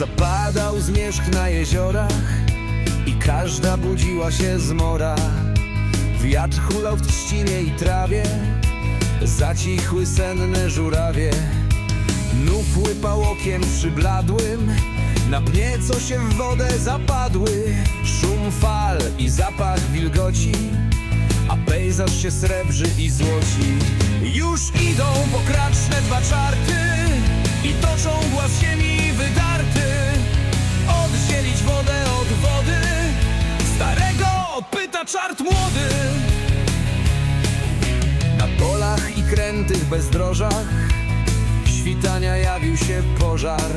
Zapadał zmierzch na jeziorach i każda budziła się z mora. Wiatr hulał w trzcinie i trawie, zacichły senne żurawie. Nów łypał okiem przybladłym, na pnie co się w wodę zapadły. Szum fal i zapach wilgoci, a pejzaż się srebrzy i złoci. Już idą pokraczne dwa czarty i toczą głaz ziemi pyta czart młody. Na polach i krętych bezdrożach Świtania jawił się pożar.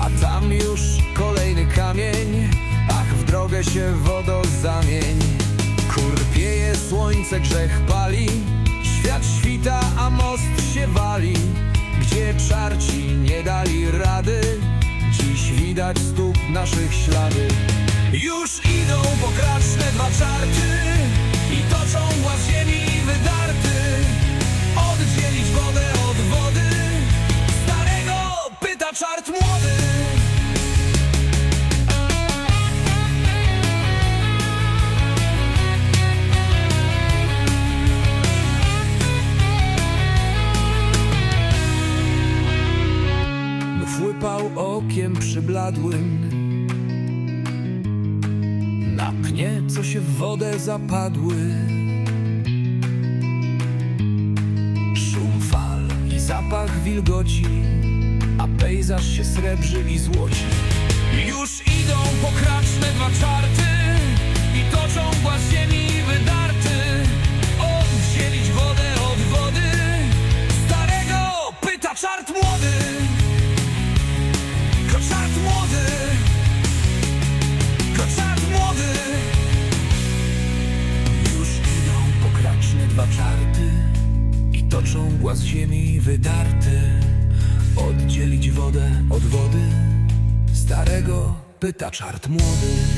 A tam już kolejny kamień Ach, w drogę się wodo zamień. Kurpieje słońce, grzech pali Świat świta, a most się wali. Gdzie czarci nie dali rady Dziś widać stóp naszych ślady Już idą pokraczne dwa czarty I toczą głaz ziemi wydarty. Oddzielić wodę od wody. Starego pyta czart młody. Włypał okiem przybladłym pnie, co się w wodę zapadły. Szum fal i zapach wilgoci A pejzaż się srebrzy i złoci. Już idą pokraczne dwa czarty I toczą głaz ziemi toczą głaz ziemi wydarty. Oddzielić wodę od wody. Starego pyta czart młody